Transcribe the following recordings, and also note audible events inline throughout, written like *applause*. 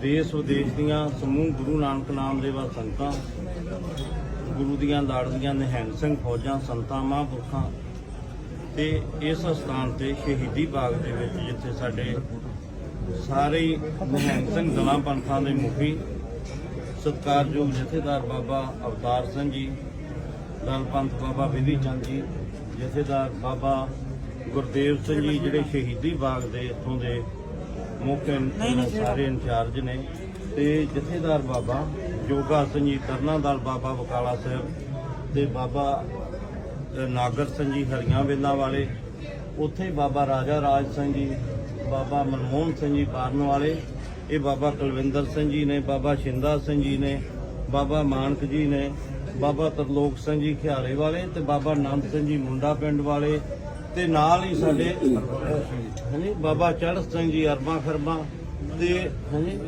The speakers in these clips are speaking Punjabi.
ਦੇਸ਼ ਵਿਦੇਸ਼ ਦੀਆਂ ਸਮੂਹ ਗੁਰੂ ਨਾਨਕ ਨਾਮ ਦੇ ਵਾ ਸੰਗਤਾਂ, ਗੁਰੂ ਦੀਆਂ ਲਾੜਲੀਆਂ ਨਿਹੰਗ ਸਿੰਘ ਫੌਜਾਂ, ਸੰਤਾਂ, ਮਹਾਂਪੁਰਖਾਂ ਤੇ ਇਸ ਸਥਾਨ ਤੇ ਸ਼ਹੀਦੀ ਬਾਗ ਦੇ ਵਿੱਚ ਜਿੱਥੇ ਸਾਡੇ ਸਾਰੇ ਹੀ ਨਿਹੰਗ ਸਿੰਘ ਦਲਾਂ ਪੰਥਾਂ ਦੇ ਮੁਖੀ ਸਤਿਕਾਰਯੋਗ ਜਥੇਦਾਰ ਬਾਬਾ ਅਵਤਾਰ ਸਿੰਘ ਜੀ, ਦਲ ਪੰਥ ਬਾਬਾ ਵਿਧੀ ਚੰਦ ਜੀ, ਜਥੇਦਾਰ ਬਾਬਾ ਗੁਰਦੇਵ ਸਿੰਘ ਜੀ ਜਿਹੜੇ ਸ਼ਹੀਦੀ ਬਾਗ ਦੇ ਇੱਥੋਂ ਦੇ ਮੁੱਖ ਇਨ- ਸਾਰੇ ਇੰਚਾਰਜ ਨੇ ਤੇ ਜਥੇਦਾਰ ਬਾਬਾ ਜੋਗਾ ਸਿੰਘ ਜੀ ਤਰਨਾ ਦਲ ਬਾਬਾ ਬਕਾਲਾ ਸਾਹਿਬ ਤੇ ਬਾਬਾ ਅ, ਨਾਗਰ ਸਿੰਘ ਜੀ ਹਰੀਆਂ ਵੇਲਾਂ ਵਾਲੇ ਉੱਥੇ ਬਾਬਾ ਰਾਜਾ ਰਾਜ ਸਿੰਘ ਜੀ ਬਾਬਾ ਮਨਮੋਹਨ ਸਿੰਘ ਜੀ ਪਾਰਨ ਵਾਲੇ ਇਹ ਬਾਬਾ ਕੁਲਵਿੰਦਰ ਸਿੰਘ ਜੀ ਨੇ ਬਾਬਾ ਸ਼ਿੰਦਾ ਸਿੰਘ ਜੀ ਨੇ ਬਾਬਾ ਮਾਨਕ ਜੀ ਨੇ ਬਾਬਾ ਤਰਲੋਕ ਸਿੰਘ ਜੀ ਖਿਆਲੇ ਵਾਲੇ ਤੇ ਬਾਬਾ ਨੰਦ ਸਿੰਘ ਜੀ ਮੁੰਡਾ ਪਿੰਡ ਵਾਲੇ ਤੇ ਨਾਲ ਹੀ ਸਾਡੇ ਹਾਂਜੀ ਬਾਬਾ ਚੜ੍ਹ ਸਿੰਘ ਜੀ ਅਰਬਾਂ ਖਰਬਾਂ ਤੇ ਹਾਂਜੀ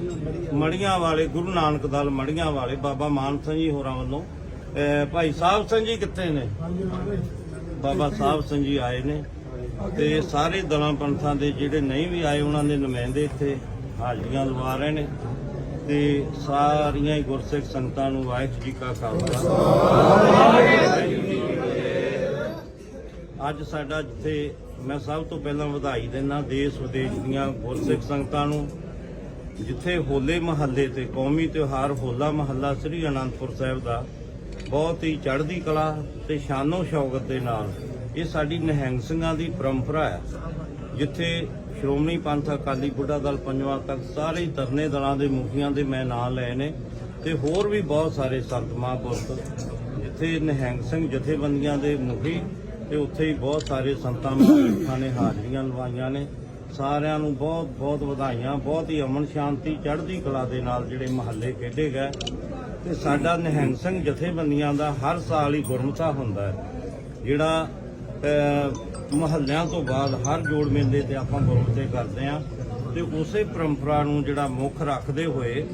ਮੜੀਆਂ ਵਾਲੇ, ਗੁਰੂ ਨਾਨਕ ਦਲ ਮੜੀਆਂ ਵਾਲੇ ਬਾਬਾ ਮਾਨ ਸਿੰਘ ਜੀ ਹੋਰਾਂ ਵੱਲੋਂ ਭਾਈ ਸਾਹਿਬ ਸਿੰਘ ਜੀ ਕਿੱਥੇ ਨੇ? ਬਾਬਾ ਸਾਹਿਬ ਸਿੰਘ ਜੀ ਆਏ ਨੇ ਤੇ ਸਾਰੇ ਦਲਾਂ ਪੰਥਾਂ ਦੇ ਜਿਹੜੇ ਨਹੀਂ ਵੀ ਆਏ, ਉਹਨਾਂ ਦੇ ਨੁਮਾਇੰਦੇ ਇੱਥੇ ਹਾਜ਼ਰੀਆਂ ਲਵਾ ਰਹੇ ਨੇ ਤੇ ਸਾਰੀਆਂ ਹੀ ਗੁਰਸਿੱਖ ਸੰਗਤਾਂ ਨੂੰ ਵਾਹਿਗੁਰੂ ਜੀ ਕਾ ਖਾਲਸਾ। ਵਾਹਿਗੁਰੂ ਜੀ ਅੱਜ ਸਾਡਾ ਜਿੱਥੇ ਮੈਂ ਸਭ ਤੋਂ ਪਹਿਲਾਂ ਵਧਾਈ ਦਿੰਦਾ ਦੇਸ਼ ਵਿਦੇਸ਼ ਦੀਆਂ ਗੁਰਸਿੱਖ ਸੰਗਤਾਂ ਨੂੰ, ਜਿੱਥੇ ਹੋਲੇ ਮਹੱਲੇ ਤੇ ਕੌਮੀ ਤਿਉਹਾਰ ਹੋਲਾ ਮਹੱਲਾ ਸ੍ਰੀ ਅਨੰਦਪੁਰ ਸਾਹਿਬ ਦਾ ਬਹੁਤ ਹੀ ਚੜ੍ਹਦੀ ਕਲਾ ਤੇ ਸ਼ਾਨੋ ਸ਼ੌਕਤ ਦੇ ਨਾਲ ਇਹ ਸਾਡੀ ਨਿਹੰਗ ਸਿੰਘਾਂ ਦੀ ਪਰੰਪਰਾ ਹੈ, ਜਿੱਥੇ ਸ਼੍ਰੋਮਣੀ ਪੰਥ ਅਕਾਲੀ ਬੁੱਢਾ ਦਲ ਪੰਜਵਾਂ ਤੱਕ ਸਾਰੇ ਹੀ ਧਰਨੇ ਦਲਾਂ ਦੇ ਮੁਖੀਆਂ ਦੇ ਮੈਂ ਨਾਂ ਲਏ ਨੇ ਤੇ ਹੋਰ ਵੀ ਬਹੁਤ ਸਾਰੇ ਸੰਤ ਮਹਾਂਪੁਰਖ ਜਿੱਥੇ ਨਿਹੰਗ ਸਿੰਘ ਜਥੇਬੰਦੀਆਂ ਦੇ ਮੁਖੀ ਤੇ ਉੱਥੇ ਹੀ ਬਹੁਤ ਸਾਰੇ ਸੰਤਾਂ ਮਹਾਂਪੁਰਖਾਂ ਨੇ ਹਾਜ਼ਰੀਆਂ ਲਵਾਈਆਂ ਨੇ। ਸਾਰਿਆਂ ਨੂੰ ਬਹੁਤ ਬਹੁਤ ਵਧਾਈਆਂ ਬਹੁਤ ਹੀ ਅਮਨ ਸ਼ਾਂਤੀ ਚੜ੍ਹਦੀ ਕਲਾ ਦੇ ਨਾਲ ਜਿਹੜੇ ਮਹੱਲੇ ਖੇਡੇ ਗਏ। ਤੇ ਸਾਡਾ ਨਿਹੰਗ ਸਿੰਘ ਜਥੇਬੰਦੀਆਂ ਦਾ ਹਰ ਸਾਲ ਹੀ ਗੁਰਮਤਾ ਹੁੰਦਾ ਹੈ। ਜਿਹੜਾ ਅਹ, ਮਹੱਲਿਆਂ ਤੋਂ ਬਾਅਦ ਹਰ ਜੋੜ ਮੇਲੇ ਤੇ ਆਪਾਂ ਗੁਰਮਤੇ ਕਰਦੇ ਆਂ ਤੇ ਉਸੇ ਪਰੰਪਰਾ ਨੂੰ ਜਿਹੜਾ ਮੁੱਖ ਰੱਖਦੇ ਹੋਏ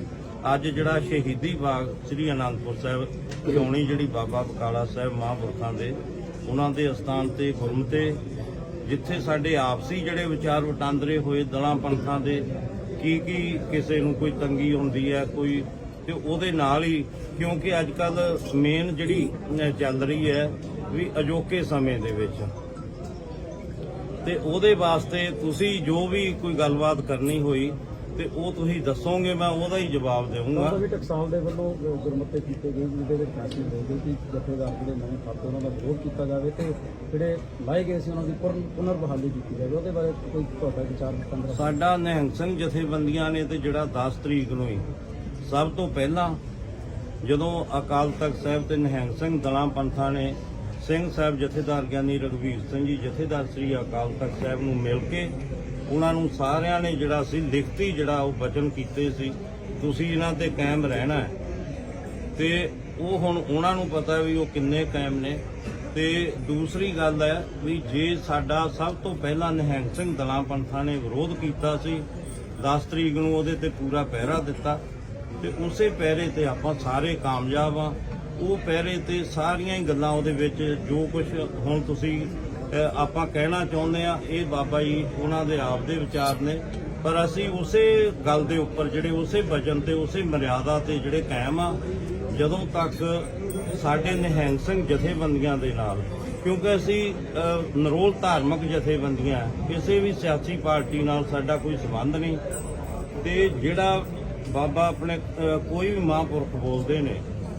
ਅੱਜ ਜਿਹੜਾ ਸ਼ਹੀਦੀ ਬਾਗ ਸ੍ਰੀ ਅਨੰਦਪੁਰ ਸਾਹਿਬ ਕਿਉਣੀ ਜਿਹੜੀ ਬਾਬਾ ਬਕਾਲਾ ਸਾਹਿਬ ਮਹਾਂਪੁਰਖਾਂ ਦੇ ਉਹਨਾਂ ਦੇ ਅਸਥਾਨ ਤੇ ਗੁਰਮਤੇ ਜਿੱਥੇ ਸਾਡੇ ਆਪਸੀ ਜਿਹੜੇ ਵਿਚਾਰ ਵਟਾਂਦਰੇ ਹੋਏ ਦਲਾਂ ਪੰਥਾਂ ਦੇ, ਕੀ ਕੀ ਕਿਸੇ ਨੂੰ ਕੋਈ ਤੰਗੀ ਹੁੰਦੀ ਹੈ, ਕੋਈ, ਤੇ ਉਹਦੇ ਨਾਲ ਹੀ, ਕਿਉਂਕਿ ਅੱਜ ਕੱਲ ਮੇਨ ਜਿਹੜੀ ਚੱਲ ਰਹੀ ਹੈ ਵੀ ਅਜੋਕੇ ਸਮੇਂ ਦੇ ਵਿੱਚ। ਤੇ ਉਹਦੇ ਵਾਸਤੇ ਤੁਸੀਂ ਜੋ ਵੀ ਕੋਈ ਗੱਲਬਾਤ ਕਰਨੀ ਹੋਈ ਤੇ ਉਹ ਤੁਸੀਂ ਦੱਸੋਗੇ ਮੈਂ ਉਹਦਾ ਹੀ ਜਵਾਬ ਦੇਵਾਂਗਾ। ਵੀ ਟਕਸਾਲ ਦੇ ਵੱਲੋਂ ਗੁਰਮਤੇ ਕੀਤੇ ਗਏ ਜਿਹਦੇ ਵਿੱਚ ਫੈਸਲੇ ਹੋਏ ਗਏ ਕਿ ਜਥੇਦਾਰ ਜਿਹੜੇ ਨਵੇਂ ਖਾਤੇ ਉਹਨਾਂ ਦਾ ਵਿਰੋਧ ਕੀਤਾ ਜਾਵੇ ਤੇ ਜਿਹੜੇ ਲਾਏ ਗਏ ਸੀ ਉਹਨਾਂ ਦੀ ਪੁਨਰ ਪੁਨਰ ਬਹਾਲੀ ਕੀਤੀ ਜਾਵੇ। ਉਹਦੇ ਬਾਰੇ ਕੋਈ ਤੁਹਾਡਾ ਵਿਚਾਰ ਵਟਾਂਦਰਾ ਸਾਡਾ ਨਿਹੰਗ ਸਿੰਘ ਜਥੇਬੰਦੀਆਂ ਨੇ ਤੇ ਜਿਹੜਾ 10 ਤਰੀਕ ਨੂੰ ਹੀ ਸਭ ਤੋਂ ਪਹਿਲਾਂ ਜਦੋਂ ਅਕਾਲ ਤਖਤ ਸਾਹਿਬ ਤੇ ਨਿਹੰਗ ਸਿੰਘ ਦਲਾਂ ਪੰਥਾਂ ਨੇ ਸਿੰਘ ਸਾਹਿਬ ਜਥੇਦਾਰ ਗਿਆਨੀ ਰਘਵੀਰ ਸਿੰਘ ਜੀ ਜਥੇਦਾਰ ਸ੍ਰੀ ਅਕਾਲ ਤਖਤ ਸਾਹਿਬ ਨੂੰ ਮਿਲ ਕੇ ਉਹਨਾਂ ਨੂੰ ਸਾਰਿਆਂ ਨੇ ਜਿਹੜਾ ਸੀ, ਲਿਖਤੀ ਜਿਹੜਾ ਉਹ ਵਚਨ ਕੀਤੇ ਸੀ। ਤੁਸੀਂ ਇਹਨਾਂ ਤੇ ਕਾਇਮ ਰਹਿਣਾ ਹੈ। ਤੇ ਉਹ ਹੁਣ ਉਹਨਾਂ ਨੂੰ ਪਤਾ ਵੀ ਉਹ ਕਿੰਨੇ ਕਾਇਮ ਨੇ। ਤੇ ਦੂਸਰੀ ਗੱਲ ਹੈ ਵੀ ਜੇ ਸਾਡਾ ਸਭ ਤੋਂ ਪਹਿਲਾਂ ਨਿਹੰਗ ਸਿੰਘ ਦਲਾਂ ਪੰਥਾਂ ਨੇ ਵਿਰੋਧ ਕੀਤਾ ਸੀ 10 ਤਰੀਕ ਨੂੰ ਉਹਦੇ ਤੇ ਪੂਰਾ ਪਹਿਰਾ ਦਿੱਤਾ। ਤੇ ਉਸੇ ਪਹਿਰੇ ਤੇ ਆਪਾਂ ਸਾਰੇ ਕਾਮਯਾਬ ਆ ਉਹ ਪਹਿਰੇ ਤੇ ਸਾਰੀਆਂ ਹੀ ਗੱਲਾਂ ਉਹਦੇ ਵਿੱਚ ਜੋ ਕੁਝ ਹੁਣ ਤੁਸੀਂ ਆਪਾਂ ਕਹਿਣਾ ਚਾਹੁੰਦੇ ਆ ਇਹ ਬਾਬਾ ਜੀ ਉਹਨਾਂ ਦੇ ਆਪ ਦੇ ਵਿਚਾਰ ਨੇ। ਪਰ ਅਸੀਂ ਉਸੇ ਗੱਲ ਦੇ ਉੱਪਰ, ਜਿਹੜੇ ਉਸੇ ਵਜਨ ਤੇ, ਉਸੇ ਮਰਿਆਦਾ ਤੇ ਜਿਹੜੇ ਕਾਇਮ ਆ, ਜਦੋਂ ਤੱਕ ਸਾਡੇ ਨਿਹੰਗ ਸਿੰਘ ਜਥੇਬੰਦੀਆਂ ਦੇ ਨਾਲ, ਕਿਉਂਕਿ ਅਸੀਂ ਨਰੋਲ ਧਾਰਮਿਕ ਜਥੇਬੰਦੀਆਂ, ਕਿਸੇ ਵੀ ਸਿਆਸੀ ਪਾਰਟੀ ਨਾਲ ਸਾਡਾ ਕੋਈ ਸੰਬੰਧ ਨਹੀਂ। ਤੇ ਜਿਹੜਾ ਬਾਬਾ ਆਪਣੇ ਕੋਈ ਵੀ ਮਹਾਂਪੁਰਖ ਬੋਲਦੇ ਨੇ,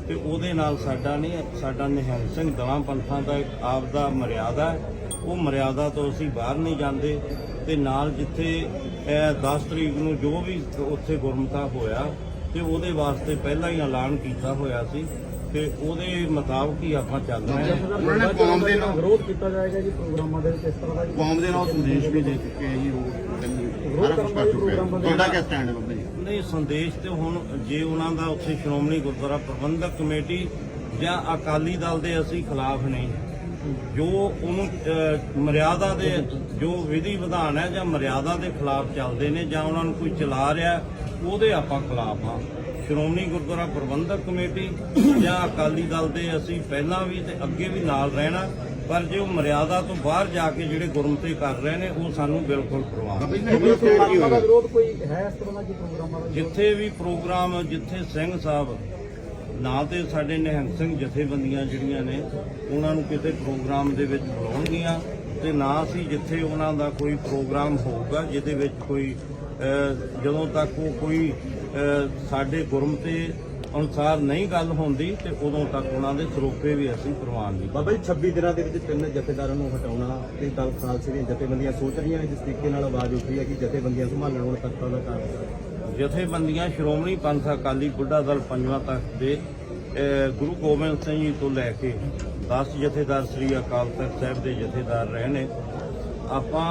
ਤੇ ਉਹਦੇ ਨਾਲ ਸਾਡਾ ਨਹੀਂ, ਸਾਡਾ ਨਿਹੰਗ ਸਿੰਘ ਦਲਾਂ ਪੰਥਾਂ ਦਾ ਇੱਕ ਆਪ ਦਾ ਮਰਿਆਦਾ ਹੈ। ਉਹ ਮਰਿਆਦਾ ਤੋਂ ਅਸੀਂ ਬਾਹਰ ਨਹੀਂ ਜਾਂਦੇ ਤੇ ਨਾਲ ਜਿੱਥੇ ਅਹ, 10 ਤਰੀਕ ਨੂੰ ਜੋ ਵੀ ਉੱਥੇ ਗੁਰਮਤਾ ਹੋਇਆ ਤੇ ਉਹਦੇ ਵਾਸਤੇ ਪਹਿਲਾਂ ਹੀ ਐਲਾਨ ਕੀਤਾ ਹੋਇਆ ਸੀ ਤੇ ਉਹਦੇ ਮੁਤਾਬਕ ਹੀ ਆਪਾਂ ਚੱਲ ਰਹੇ ਹਾਂ। ਉਹਨਾਂ ਨੇ ਕੌਮ ਦੇ ਨਾਲ- ਵਿਰੋਧ ਕੀਤਾ ਜਾਏਗਾ ਜੀ ਪ੍ਰੋਗਰਾਮਾਂ ਦੇ ਵਿੱਚ ਇਸ ਤਰ੍ਹਾਂ ਦਾ ਕੌਮ ਦੇ ਨਾਲ ਸੰਦੇਸ਼ ਵੀ ਦੇ ਚੁੱਕੇ ਜੀ ਤੁਹਾਡਾ ਕੀ ਸਟੈਂਡ ਹੈ ਬਾਬਾ ਜੀ? ਨਹੀਂ ਸੰਦੇਸ਼ ਤੇ ਹੁਣ ਜੇ ਉਹਨਾਂ ਦਾ ਉੱਥੇ ਸ਼੍ਰੋਮਣੀ ਗੁਰਦੁਆਰਾ ਪ੍ਰਬੰਧਕ ਕਮੇਟੀ ਜਾਂ ਅਕਾਲੀ ਦਲ ਦੇ ਅਸੀਂ ਖਿਲਾਫ ਨਹੀਂ। ਜੋ ਉਹਨੂੰ ਅਹ, ਮਰਿਆਦਾ ਦੇ ਜੋ ਵਿਧੀ ਵਿਧਾਨ ਹੈ ਜਾਂ ਮਰਿਆਦਾ ਦੇ ਖਿਲਾਫ ਚੱਲਦੇ ਨੇ ਜਾਂ ਉਹਨਾਂ ਨੂੰ ਕੋਈ ਚਲਾ ਰਿਹਾ ਉਹਦੇ ਆਪਾਂ ਖਿਲਾਫ ਆ ਸ਼੍ਰੋਮਣੀ ਗੁਰਦੁਆਰਾ ਪ੍ਰਬੰਧਕ ਕਮੇਟੀ ਜਾਂ ਅਕਾਲੀ ਦਲ ਦੇ ਅਸੀਂ ਪਹਿਲਾਂ ਵੀ ਤੇ ਅੱਗੇ ਵੀ ਨਾਲ ਰਹਿਣਾ ਪਰ ਜੇ ਉਹ ਮਰਿਆਦਾ ਤੋਂ ਬਾਹਰ ਜਾ ਕੇ ਜਿਹੜੇ ਗੁਰਮਤੇ ਕਰ ਰਹੇ ਨੇ ਉਹ ਸਾਨੂੰ ਬਿਲਕੁਲ ਪ੍ਰਵਾਹ ਨਹੀਂ। ਜਿੱਥੇ ਵੀ ਪ੍ਰੋਗਰਾਮ ਜਿੱਥੇ ਸਿੰਘ ਸਾਹਿਬ ਨਾ ਤੇ ਸਾਡੇ ਨਿਹੰਗ ਸਿੰਘ ਜਥੇਬੰਦੀਆਂ ਜਿਹੜੀਆਂ ਨੇ, ਉਹਨਾਂ ਨੂੰ ਕਿਤੇ ਪ੍ਰੋਗਰਾਮ ਦੇ ਵਿੱਚ ਬੁਲਾਉਣਗੀਆਂ ਤੇ ਨਾ ਅਸੀਂ ਜਿੱਥੇ ਉਹਨਾਂ ਦਾ ਕੋਈ ਪ੍ਰੋਗਰਾਮ ਹੋਊਗਾ, ਜਿਹਦੇ ਵਿੱਚ ਕੋਈ ਜਦੋਂ ਤੱਕ ਉਹ ਕੋਈ ਸਾਡੇ ਗੁਰਮਤੇ ਅਨੁਸਾਰ ਨਹੀਂ ਗੱਲ ਹੁੰਦੀ ਤੇ ਉਦੋਂ ਤੱਕ ਉਹਨਾਂ ਦੇ ਸਰੋਪੇ ਵੀ ਅਸੀਂ ਪ੍ਰਵਾਨ ਨਹੀਂ ਬਾਬਾ ਜੀ 26 ਦਿਨਾਂ ਦੇ ਵਿੱਚ ਤਿੰਨ ਜਥੇਦਾਰਾਂ ਨੂੰ ਹਟਾਉਣਾ ਤੇ ਦਲ ਖਾਲਸੇ ਦੀਆਂ ਜਥੇਬੰਦੀਆਂ ਸੋਚ ਰਹੀਆਂ ਨੇ, ਜਿਸ ਤਰੀਕੇ ਨਾਲ ਆਵਾਜ਼ ਉੱਠ ਰਹੀ ਹੈ ਕਿ ਜਥੇਬੰਦੀਆਂ ਸੰਭਾਲਣ ਹੁਣ ਤੱਕ ਦਾ ਕਾਰਨ। ਜਥੇਬੰਦੀਆਂ ਸ਼੍ਰੋਮਣੀ ਪੰਥ ਅਕਾਲੀ ਬੁੱਢਾ ਦਲ ਪੰਜਵਾਂ ਤਖਤ ਦੇ ਗੁਰੂ ਗੋਬਿੰਦ ਸਿੰਘ ਜੀ ਤੋਂ ਲੈ ਕੇ 10 ਜਥੇਦਾਰ ਸ੍ਰੀ ਅਕਾਲ ਤਖਤ ਸਾਹਿਬ ਦੇ ਜਥੇਦਾਰ ਰਹੇ ਨੇ। ਆਪਾਂ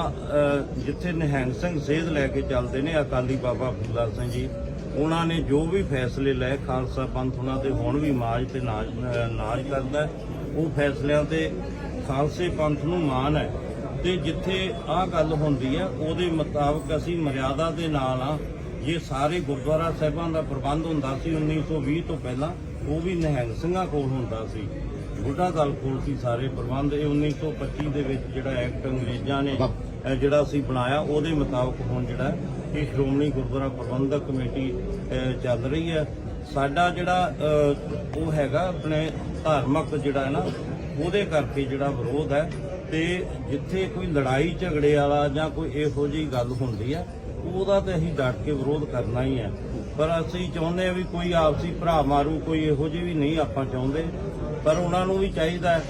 ਜਿੱਥੇ ਨਿਹੰਗ ਸਿੰਘ ਸੇਧ ਲੈ ਕੇ ਚੱਲਦੇ ਨੇ ਅਕਾਲੀ ਬਾਬਾ ਫੂਲਾ ਸਿੰਘ ਜੀ ਉਹਨਾਂ ਨੇ ਜੋ ਵੀ ਫੈਸਲੇ ਲਏ ਖਾਲਸਾ ਪੰਥ ਉਹਨਾਂ ਤੇ ਹੁਣ ਵੀ ਮਾਜ ਤੇ ਨਾਜ ਅਹ, ਨਾਜ ਕਰਦਾ ਉਹ ਫੈਸਲਿਆਂ ਤੇ ਖਾਲਸੇ ਪੰਥ ਨੂੰ ਮਾਣ ਹੈ। ਤੇ ਜਿੱਥੇ ਆਹ ਗੱਲ ਹੁੰਦੀ ਹੈ ਉਹਦੇ ਮੁਤਾਬਕ ਅਸੀਂ ਮਰਿਆਦਾ ਦੇ ਨਾਲ ਆ ਜੇ ਸਾਰੇ ਗੁਰਦੁਆਰਾ ਸਾਹਿਬਾਂ ਦਾ ਪ੍ਰਬੰਧ ਹੁੰਦਾ ਸੀ 1920 ਤੋਂ ਪਹਿਲਾਂ ਉਹ ਵੀ ਨਿਹੰਗ ਸਿੰਘਾਂ ਕੋਲ ਹੁੰਦਾ ਸੀ। ਬੁੱਢਾ ਦਲ ਕੋਲ ਸੀ ਸਾਰੇ ਪ੍ਰਬੰਧ। ਇਹ 1925 ਦੇ ਵਿੱਚ ਜਿਹੜਾ ਐਕਟ ਅੰਗਰੇਜ਼ਾਂ ਨੇ ਜਿਹੜਾ ਅਸੀਂ ਬਣਾਇਆ ਉਹਦੇ ਮੁਤਾਬਕ ਹੁਣ ਜਿਹੜਾ ਇਹ ਸ਼੍ਰੋਮਣੀ ਗੁਰਦੁਆਰਾ ਪ੍ਰਬੰਧਕ ਕਮੇਟੀ ਚੱਲ ਰਹੀ ਹੈ। ਸਾਡਾ ਜਿਹੜਾ ਉਹ ਹੈਗਾ ਆਪਣੇ ਧਾਰਮਿਕ ਜਿਹੜਾ ਹੈ ਨਾ ਉਹਦੇ ਕਰਕੇ ਜਿਹੜਾ ਵਿਰੋਧ ਹੈ। ਤੇ ਜਿੱਥੇ ਕੋਈ ਲੜਾਈ ਝਗੜੇ ਵਾਲਾ ਜਾਂ ਕੋਈ ਇਹੋ ਜਿਹੀ ਗੱਲ ਹੁੰਦੀ ਹੈ ਉਹਦਾ ਤੇ ਅਸੀਂ ਡਟ ਕੇ ਵਿਰੋਧ ਕਰਨਾ ਹੀ ਹੈ ਪਰ ਅਸੀਂ ਚਾਹੁੰਦੇ ਹਾਂ ਵੀ ਕੋਈ ਆਪਸੀ ਭਰਾ ਮਾਰੂ, ਕੋਈ ਇਹੋ ਜਿਹੀ ਵੀ ਨਹੀਂ ਆਪਾਂ ਚਾਹੁੰਦੇ। ਪਰ ਉਹਨਾਂ ਨੂੰ ਵੀ ਚਾਹੀਦਾ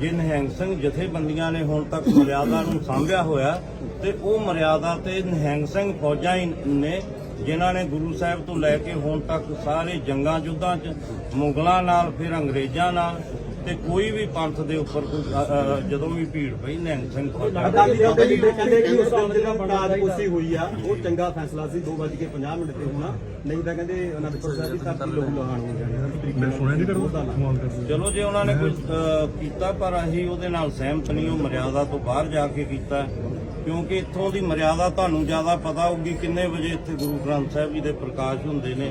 ਜੇ ਨਿਹੰਗ ਸਿੰਘ ਜਥੇਬੰਦੀਆਂ ਨੇ ਹੁਣ ਤੱਕ ਮਰਿਆਦਾ ਨੂੰ ਸਾਂਭਿਆ ਹੋਇਆ, ਤੇ ਉਹ ਮਰਿਆਦਾ ਤੇ ਨਿਹੰਗ ਸਿੰਘ ਫੌਜਾਂ ਹੀ ਨੇ, ਜਿਨ੍ਹਾਂ ਨੇ ਗੁਰੂ ਸਾਹਿਬ ਤੋਂ ਲੈ ਕੇ ਹੁਣ ਤੱਕ ਸਾਰੇ ਜੰਗਾਂ ਯੁੱਧਾਂ 'ਚ ਮੁਗਲਾਂ ਨਾਲ, ਫਿਰ ਅੰਗਰੇਜ਼ਾਂ ਨਾਲ ਤੇ ਕੋਈ ਵੀ ਪੰਥ ਦੇ ਉੱਪਰ ਕੋਈ ਅ, ਅ, ਜਦੋਂ ਵੀ ਭੀੜ ਪਈ ਨਿਹੰਗ ਸਿੰਘ ਫੌਜਾਂ ਅਕਾਲੀ ਦਲ ਦੇ ਲੀਡਰ ਕਹਿੰਦੇ ਕਿ ਉਸ ਦਿਨ ਜਿਹੜਾ ਤਾਜਪੋਸ਼ੀ ਹੋਈ ਆ ਉਹ ਚੰਗਾ ਫੈਸਲਾ ਸੀ 2:50 ਮਿੰਟ ਤੇ ਹੋਣਾ। ਨਹੀਂ ਤਾਂ ਕਹਿੰਦੇ ਅਨੰਦਪੁਰ ਸਾਹਿਬ ਦੀ ਧਰਤੀ ਲੋਕ ਲਹਾਣ ਹੋ ਜਾਣੀ। ਮੈਂ ਸੁਣਿਆ ਨਹੀਂ ਕਰਦਾ ਚਲੋ ਜੇ ਉਹਨਾਂ ਨੇ ਕੁਝ ਕੀਤਾ ਪਰ ਅਸੀਂ ਉਹਦੇ ਨਾਲ ਸਹਿਮਤ ਨਹੀਂ ਉਹ ਮਰਿਆਦਾ ਤੋਂ ਬਾਹਰ ਜਾ ਕੇ ਕੀਤਾ। ਕਿਉਂਕਿ ਇੱਥੋਂ ਦੀ ਮਰਿਆਦਾ ਤੁਹਾਨੂੰ ਜ਼ਿਆਦਾ ਪਤਾ ਹੋਊਗੀ ਕਿੰਨੇ ਵਜੇ ਇੱਥੇ ਗੁਰੂ ਗ੍ਰੰਥ ਸਾਹਿਬ ਜੀ ਦੇ ਪ੍ਰਕਾਸ਼ ਹੁੰਦੇ ਨੇ।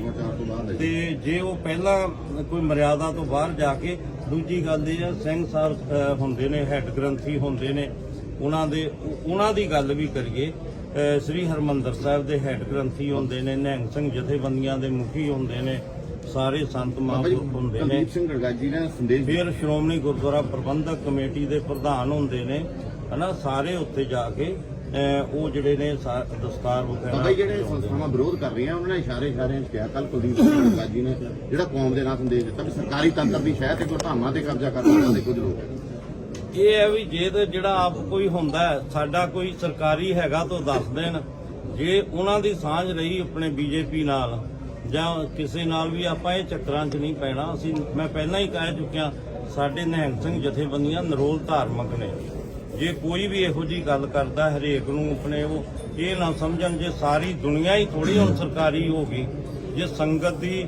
ਤੋਂ ਜੇ ਉਹ ਪਹਿਲਾਂ ਕੋਈ ਮਰਿਆਦਾ ਤੋਂ ਬਾਹਰ ਜਾ ਕੇ ਦੂਜੀ ਗੱਲ ਇਹ ਆ ਸਿੰਘ ਸਾਹਿਬ ਹੁੰਦੇ ਨੇ ਹੈੱਡ ਗ੍ਰੰਥੀ ਹੁੰਦੇ ਨੇ ਉਹਨਾਂ ਦੇ ਉਹ- ਉਹਨਾਂ ਦੀ ਗੱਲ ਵੀ ਕਰੀਏ ਸ੍ਰੀ ਹਰਮੰਦਰ ਸਾਹਿਬ ਦੇ ਹੈੱਡ ਗ੍ਰੰਥੀ ਹੁੰਦੇ ਨੇ ਨਿਹੰਗ ਸਿੰਘ ਜਥੇਬੰਦੀਆਂ ਦੇ ਮੁਖੀ ਹੁੰਦੇ ਨੇ ਸਾਰੇ ਸੰਤ ਮਹਾਂਪੁਰਖ ਹੁੰਦੇ ਨੇ। ਸਿੰਘ ਗੜਗਾਜੀ ਜੀ ਨੇ ਸੰਦੇਸ਼ ਫਿਰ ਸ਼੍ਰੋਮਣੀ ਗੁਰਦੁਆਰਾ ਪ੍ਰਬੰਧਕ ਕਮੇਟੀ ਦੇ ਪ੍ਰਧਾਨ ਹੁੰਦੇ ਨੇ। ਹਨਾ ਸਾਰੇ ਉੱਥੇ ਜਾ ਕੇ ਉਹ ਜਿਹੜੇ ਨੇ ਦਸਤਾਰ ਵਗੈਰਾ ਬਾਬਾ ਜਿਹੜੇ ਸੰਸਥਾਵਾਂ ਵਿਰੋਧ ਕਰ ਰਹੀਆਂ ਉਹਨਾਂ ਨੇ ਇਸ਼ਾਰੇ ਇਸ਼ਾਰੇ ਵਿੱਚ ਕਿਹਾ ਕੱਲ ਕੁਲਦੀਪ ਸਿੰਘ ਗੜਗਾਜੀ ਜੀ ਨੇ ਜਿਹੜਾ ਕੌਮ ਦੇ ਨਾਂ ਸੰਦੇਸ਼ ਦਿੱਤਾ ਵੀ ਸਰਕਾਰੀ ਤੰਤਰ ਦੀ ਸ਼ਹਿ ਤੇ ਗੁਰਧਾਮਾਂ ਤੇ ਕਬਜ਼ਾ ਕਰਨ ਵਾਲੇ ਕੁਝ ਲੋਕ। ਇਹ ਹੈ ਵੀ ਜੇ ਤੇ ਜਿਹੜਾ ਆਪ ਕੋਈ ਹੁੰਦਾ ਸਾਡਾ ਕੋਈ ਸਰਕਾਰੀ ਹੈਗਾ ਤਾਂ ਦੱਸ ਦੇਣ। ਜੇ ਉਹਨਾਂ ਦੀ ਸਾਂਝ ਰਹੀ ਆਪਣੇ ਬੀਜੇਪੀ ਨਾਲ ਜਾਂ ਕਿਸੇ ਨਾਲ ਵੀ ਆਪਾਂ ਇਹ ਚੱਕਰਾਂ 'ਚ ਨਹੀਂ ਪੈਣਾ ਅਸੀਂ ਮੈਂ ਪਹਿਲਾਂ ਹੀ ਕਹਿ ਚੁੱਕਿਆ ਸਾਡੇ ਨਿਹੰਗ ਸਿੰਘ ਜਥੇਬੰਦੀਆਂ ਨਰੋਲ ਧਾਰਮਿਕ ਨੇ। ਜੇ ਕੋਈ ਵੀ ਇਹੋ ਜੀ ਗੱਲ ਕਰਦਾ ਹਰੇਕ ਨੂੰ ਆਪਣੇ ਉਹ, ਇਹ ਨਾ ਸਮਝਣ ਜੇ ਸਾਰੀ ਦੁਨੀਆ ਹੀ ਥੋੜੀ ਹੁਣ ਸਰਕਾਰੀ ਹੋ ਗਈ, ਜੇ ਸੰਗਤ ਦੀ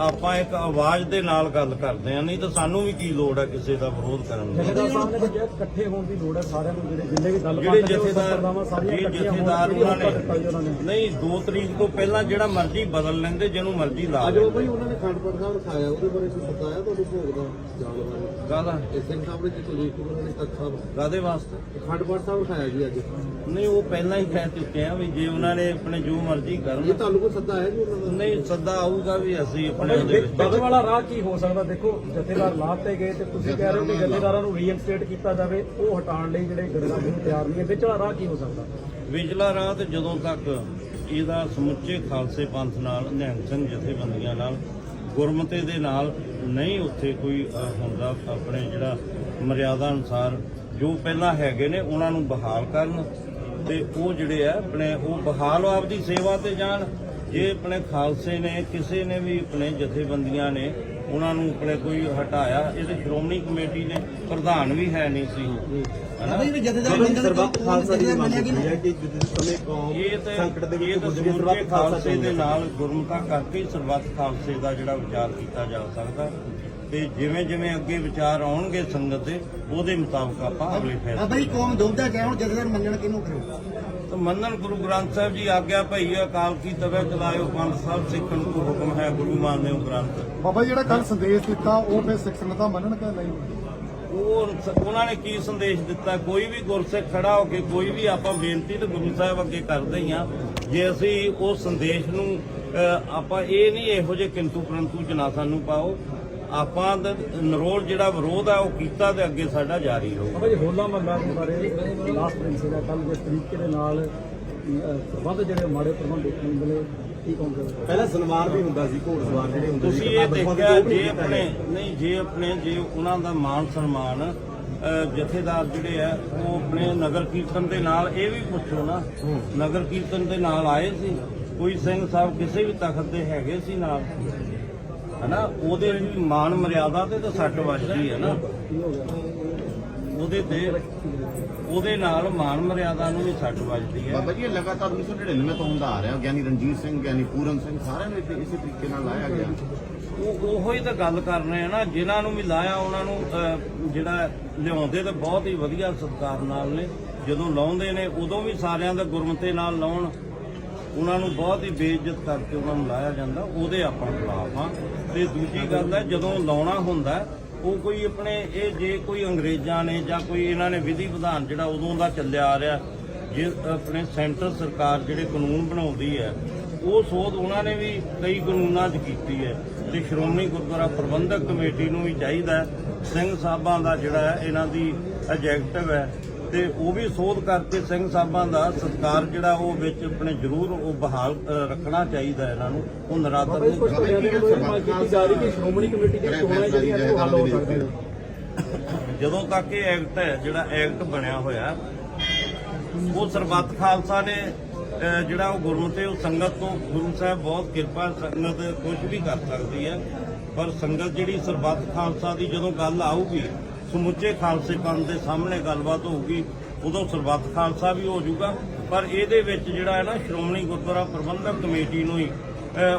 ਆਪਾਂ ਇੱਕ ਆਵਾਜ਼ ਦੇ ਨਾਲ ਗੱਲ ਕਰਦੇ ਆ ਨਹੀਂ ਤਾਂ ਸਾਨੂੰ ਵੀ ਕੀ ਲੋੜ ਹੈ ਕਿਸੇ ਦਾ ਵਿਰੋਧ ਕਰਨ ਦੀ? ਜਥੇਦਾਰ ਸਾਹਿਬ ਨੇ ਵੀ ਕਿਹਾ ਇਕੱਠੇ ਹੋਣ ਦੀ ਲੋੜ ਹੈ ਸਾਰਿਆਂ ਨੂੰ ਜਿਹੜੇ ਜਿੰਨੇ ਵੀ ਜਿਹੜੇ ਜਥੇਦਾਰ ਇਹ ਜਥੇਦਾਰ ਉਹਨਾਂ ਨੇ। ਨਹੀਂ 2 ਤਰੀਕ ਤੋਂ ਪਹਿਲਾਂ ਜਿਹੜਾ ਮਰਜ਼ੀ ਬਦਲ ਲੈਂਦੇ ਜਿਹਨੂੰ ਮਰਜ਼ੀ ਲਾ ਅੱਜ ਬਈ ਉਹਨਾਂ ਨੇ ਖੰਡਪੜ ਸਾਹਿਬ ਰਖਾਇਆ ਉਹਦੇ ਬਾਰੇ ਕੁਝ ਬਤਾਇਆ ਤੁਹਾਨੂੰ ਭੋਗ ਦਾ ਜਾਣ ਬਾਰੇ? ਕਾਹਦਾ? ਇਹ ਸਿੰਘ ਸਾਹਿਬ ਨੇ ਜਿੱਥੇ ਲਿਖ ਕੇ ਉਹਨਾਂ ਨੇ ਤਖਤ ਸਾਹਿਬ ਕਾਦੇ ਵਾਸਤੇ? ਖੰਡਪੜ ਸਾਹਿਬ ਰਖਾਇਆ ਜੀ ਅੱਜ। ਨਹੀਂ ਉਹ ਪਹਿਲਾਂ ਹੀ ਕਹਿ ਚੁੱਕੇ ਆ ਵੀ ਜੇ ਉਹਨਾਂ ਨੇ ਆਪਣੇ ਜੋ ਮਰਜ਼ੀ ਇਹ ਕਰਨ ਤੁਹਾਨੂੰ ਕੋਈ ਸੱਦਾ ਹੈ ਜੀ ਉਹਨਾਂ ਦਾ? ਨਹੀਂ ਸੱਦਾ ਆਊਗਾ ਵੀ ਅਸੀਂ ਆਪਣੇ ਉਹਦੇ ਵਿੱਚ ਵਿੱਚ ਵਾਲਾ ਰਾਹ ਕੀ ਹੋ ਸਕਦਾ? ਦੇਖੋ ਜਥੇਦਾਰ ਲਾਤੇ ਗਏ ਤੇ ਤੁਸੀਂ ਕਹਿ ਰਹੇ ਹੋ ਕਿ ਜਥੇਦਾਰਾਂ ਨੂੰ ਰੀਇਨਸਟੇਟ ਕੀਤਾ ਜਾਵੇ ਉਹ ਹਟਾਉਣ ਲਈ ਜਿਹੜੇ ਗੜਗਾ ਨੂੰ ਤਿਆਰ ਨਹੀਂ ਹੈ। ਵਿੱਚ ਵਾਲਾ ਰਾਹ ਕੀ ਹੋ ਸਕਦਾ? ਵਿਜਲਾ ਰਾਹ ਤੇ ਜਦੋਂ ਤੱਕ ਇਹਦਾ ਸਮੁੱਚੇ ਖਾਲਸੇ ਪੰਥ ਨਾਲ ਨਿਹੰਗ ਸਿੰਘ ਜਥੇਬੰਦੀਆਂ ਨਾਲ ਗੁਰਮਤੇ ਦੇ ਨਾਲ ਨਹੀਂ ਉੱਥੇ ਕੋਈ ਹੁੰਦਾ ਆਪਣੇ ਜਿਹੜਾ ਮਰਿਆਦਾ ਅਨੁਸਾਰ ਜੋ ਪਹਿਲਾਂ ਹੈਗੇ ਨੇ ਉਹਨਾਂ ਨੂੰ ਬਹਾਲ ਕਰਨ ਤੇ ਉਹ ਜਿਹੜੇ ਆ ਆਪਣੇ ਉਹ ਬਹਾਲ ਆਪਦੀ ਸੇਵਾ ਤੇ ਜਾਣ ਜੇ ਆਪਣੇ ਖਾਲਸੇ ਨੇ ਕਿਸੇ ਨੇ ਵੀ ਆਪਣੇ ਜਥੇਬੰਦੀਆਂ ਨੇ ਉਹਨਾਂ ਨੂੰ ਆਪਣੇ ਕੋਈ ਹਟਾਇਆ ਇਹਦੇ ਸ਼੍ਰੋਮਣੀ ਕਮੇਟੀ ਨੇ ਪ੍ਰਧਾਨ ਵੀ ਹੈ ਨਹੀਂ ਸੀ ਸਰਬੱਤ ਖਾਲਸਾ ਦੀ ਨਾਲ ਗੁਰਮਤਾ ਕਰਕੇ ਹੀ ਸਰਬੱਤ ਖਾਲਸੇ ਦਾ ਜਿਹੜਾ ਵਿਚਾਰ ਕੀਤਾ ਜਾ ਸਕਦਾ। ਤੇ ਜਿਵੇਂ ਜਿਵੇਂ ਅੱਗੇ ਵਿਚਾਰ ਆਉਣਗੇ ਸੰਗਤ ਦੇ ਉਹਦੇ ਮੁਤਾਬਕ ਆਪਾਂ ਅਗਲੇ ਫੈਸਲੇ ਜੀ ਕੌਮ ਦੁਬਦਾ ਕਿਆ ਹੁਣ ਜਥੇਦਾਰ ਮੰਨਣ ਕਿਹਨੂੰ ਕਰੋ? ਤਾਂ ਮੰਨਣ ਗੁਰੂ ਗ੍ਰੰਥ ਸਾਹਿਬ ਜੀ ਆਗਿਆ ਭਈ ਅਕਾਲ ਕੀ ਤਵੇ ਚਲਾਇਓ ਪੰਥ ਸਾਹਿਬ ਸਿੱਖਣ ਕੋ ਹੁਕਮ ਹੈ ਗੁਰੂ ਮਾਨਿਓ ਗ੍ਰੰਥ। ਬਾਬਾ ਜੀ ਜਿਹੜਾ ਕੱਲ ਸੰਦੇਸ਼ ਦਿੱਤਾ ਉਹ ਫਿਰ ਸਿੱਖ ਸੰਗਤਾਂ ਮੰਨਣ ਕਿ ਨਹੀਂ? ਉਹ ਉਹਨਾਂ ਨੇ ਕੀ ਸੰਦੇਸ਼ ਦਿੱਤਾ? ਕੋਈ ਵੀ ਗੁਰਸਿੱਖ ਖੜਾ ਹੋ ਕੇ ਕੋਈ ਵੀ ਆਪਾਂ ਬੇਨਤੀ ਤੇ ਗੁਰੂ ਸਾਹਿਬ ਅੱਗੇ ਕਰਦੇ ਹੀ ਆ ਜੇ ਅਸੀਂ ਉਹ ਸੰਦੇਸ਼ ਨੂੰ ਆਪਾਂ ਇਹ ਨਹੀਂ ਇਹੋ ਜਿਹੇ ਕਿੰਤੂ ਪਰੰਤੂ ਨਾ ਸਾਨੂੰ ਪਾਓ ਆਪਾਂ ਦਾ ਨਰੋਲ ਜਿਹੜਾ ਵਿਰੋਧ ਆ ਉਹ ਕੀਤਾ ਤੇ ਅੱਗੇ ਸਾਡਾ ਜਾਰੀ ਰਹੂਗਾ ਬਾਬਾ ਜੀ ਹੋਲਾ ਮਹੱਲਾ ਦੇ ਬਾਰੇ ਲਾਸਟ ਪ੍ਰਿੰਸੀਪਲ ਹੈ ਕੱਲ ਜਿਸ ਤਰੀਕੇ ਦੇ ਨਾਲ ਪ੍ਰਬੰਧ ਜਿਹੜੇ ਮਾੜੇ ਪ੍ਰਬੰਧ ਦੇਖਣ ਨੂੰ ਮਿਲੇ ਕੀ ਕਹੋਗੇ? ਪਹਿਲਾਂ ਸਨਮਾਨ ਵੀ ਹੁੰਦਾ ਸੀ ਘੋੜ ਸਵਾਰ ਜਿਹੜੇ ਹੁੰਦੇ ਤੁਸੀਂ ਇਹ ਦੇਖਿਆ ਜੇ ਆਪਣੇ। ਨਹੀਂ ਜੇ ਆਪਣੇ ਜੇ ਉਹਨਾਂ ਦਾ ਮਾਨ ਸਨਮਾਨ ਜਥੇਦਾਰ ਜਿਹੜੇ ਆ ਉਹ ਆਪਣੇ ਨਗਰ ਕੀਰਤਨ ਦੇ ਨਾਲ ਇਹ ਵੀ ਪੁੱਛੋ ਨਾ ਨਗਰ ਕੀਰਤਨ ਦੇ ਨਾਲ ਆਏ ਸੀ? ਕੋਈ ਸਿੰਘ ਸਾਹਿਬ ਕਿਸੇ ਵੀ ਤਖਤ ਦੇ ਹੈਗੇ ਸੀ ਨਾਲ? ਹਨਾ? ਉਹਦੇ ਵੀ ਮਾਨ ਮਰਿਆਦਾ ਤੇ ਤਾਂ ਸੱਟ ਵੱਜਦੀ ਹੈ ਨਾ। ਉਹਦੇ ਤੇ ਉਹਦੇ ਨਾਲ ਮਾਨ ਮਰਿਆਦਾ ਨੂੰ ਵੀ ਸੱਟ ਵੱਜਦੀ ਹੈ। ਬਾਬਾ ਜੀ ਇਹ ਲਗਾਤਾਰ 1999 ਤੋਂ ਹੁੰਦਾ ਆ ਰਿਹਾ। ਗਿਆਨੀ ਰਣਜੀਤ ਸਿੰਘ ਗਿਆਨੀ ਪੂਰਨ ਸਿੰਘ ਸਾਰਿਆਂ ਨੂੰ ਇੱਥੇ ਇਸੇ ਤਰੀਕੇ ਨਾਲ ਲਾਇਆ ਗਿਆ। ਉਹ ਉਹੋ ਹੀ ਤਾਂ ਗੱਲ ਕਰ ਰਹੇ ਆ ਨਾ। ਜਿਨ੍ਹਾਂ ਨੂੰ ਵੀ ਲਾਇਆ ਉਹਨਾਂ ਨੂੰ ਜਿਹੜਾ ਲਿਆਉਂਦੇ ਤਾਂ ਬਹੁਤ ਹੀ ਵਧੀਆ ਸਤਿਕਾਰ ਨਾਲ ਨੇ। ਜਦੋਂ ਲਾਉਂਦੇ ਨੇ ਉਦੋਂ ਵੀ ਸਾਰਿਆਂ ਦਾ ਗੁਰਮਤੇ ਨਾਲ ਲਾਉਣ। ਉਹਨਾਂ ਨੂੰ ਬਹੁਤ ਹੀ ਬੇਇੱਜ਼ਤ ਕਰਕੇ ਉਹਨਾਂ ਨੂੰ ਲਾਇਆ ਜਾਂਦਾ, ਉਹਦੇ ਆਪਾਂ ਖਿਲਾਫ ਆ ਤੇ ਦੂਜੀ ਗੱਲ ਹੈ, ਜਦੋਂ ਲਾਉਣਾ ਹੁੰਦਾ ਉਹ ਕੋਈ ਆਪਣੇ, ਇਹ ਜੇ ਕੋਈ ਅੰਗਰੇਜ਼ਾਂ ਨੇ ਜਾਂ ਕੋਈ ਇਹਨਾਂ ਨੇ ਵਿਧੀ ਵਿਧਾਨ ਜਿਹੜਾ ਉਦੋਂ ਦਾ ਚੱਲਿਆ ਆ ਰਿਹਾ, ਜੇ ਆਪਣੇ ਸੈਂਟਰ ਸਰਕਾਰ ਜਿਹੜੇ ਕਾਨੂੰਨ ਬਣਾਉਂਦੀ ਹੈ, ਉਹ ਸੋਧ ਉਹਨਾਂ ਨੇ ਵੀ ਕਈ ਕਾਨੂੰਨਾਂ 'ਚ ਕੀਤੀ ਹੈ। ਤੇ ਸ਼੍ਰੋਮਣੀ ਗੁਰਦੁਆਰਾ ਪ੍ਰਬੰਧਕ ਕਮੇਟੀ ਨੂੰ ਵੀ ਚਾਹੀਦਾ ਸਿੰਘ ਸਾਹਿਬਾਂ ਦਾ ਜਿਹੜਾ ਹੈ, ਇਹਨਾਂ ਦੀ ਐਜੈਕਟਿਵ ਹੈ ਤੇ ਉਹ ਵੀ ਸੋਧ ਕਰਕੇ ਸਿੰਘ ਸਾਹਿਬਾਂ ਦਾ ਸਤਕਾਰ ਜਿਹੜਾ ਉਹ ਵਿੱਚ ਆਪਣੇ ਜ਼ਰੂਰ ਉਹ ਬਹਾਲ ਰੱਖਣਾ ਚਾਹੀਦਾ ਹੈ ਇਹਨਾਂ ਨੂੰ ਉਹ ਨਰਾਦਰ ਬਾਬਾ ਜੀ ਕੁਝ ਨੂੰ ਤੁਹਾਡੇ ਵੱਲੋਂ ਇਹ ਮੰਗ ਕੀਤੀ ਜਾ ਰਹੀ ਕਿ ਸ਼੍ਰੋਮਣੀ ਕਮੇਟੀ ਦੀਆਂ ਚੋਣਾਂ ਜਿਹੜੀਆਂ ਉਹ ਹੱਲ ਹੋ ਸਕਦੀਆਂ *coughs* ਜਦੋਂ ਤੱਕ ਇਹ ਐਕਟ ਹੈ ਜਿਹੜਾ ਐਕਟ ਬਣਿਆ ਹੋਇਆ ਉਹ ਸਰਬੱਤ ਖਾਲਸਾ ਨੇ ਜਿਹੜਾ ਉਹ ਗੁਰਮਤਿ ਉਹ ਸੰਗਤ ਤੋਂ ਗੁਰੂ ਸਾਹਿਬ ਬਹੁਤ ਕਿਰਪਾ ਸੰਗਤ ਕੁਝ ਵੀ ਕਰ ਸਕਦੀ ਹੈ ਪਰ ਸੰਗਤ ਜਿਹੜੀ ਸਰਬੱਤ ਖਾਲਸਾ ਦੀ ਜਦੋਂ ਗੱਲ ਆਊਗੀ ਸਮੁੱਚੇ ਖਾਲਸੇ ਪੰਥ ਦੇ ਸਾਹਮਣੇ ਗੱਲਬਾਤ ਹੋਊਗੀ, ਉਦੋਂ ਸਰਬੱਤ ਖਾਲਸਾ ਵੀ ਹੋ ਜਾਊਗਾ। ਪਰ ਇਹਦੇ ਵਿੱਚ ਜਿਹੜਾ ਹੈ ਨਾ, ਸ਼੍ਰੋਮਣੀ ਗੁਰਦੁਆਰਾ ਪ੍ਰਬੰਧਕ ਕਮੇਟੀ ਨੂੰ ਹੀ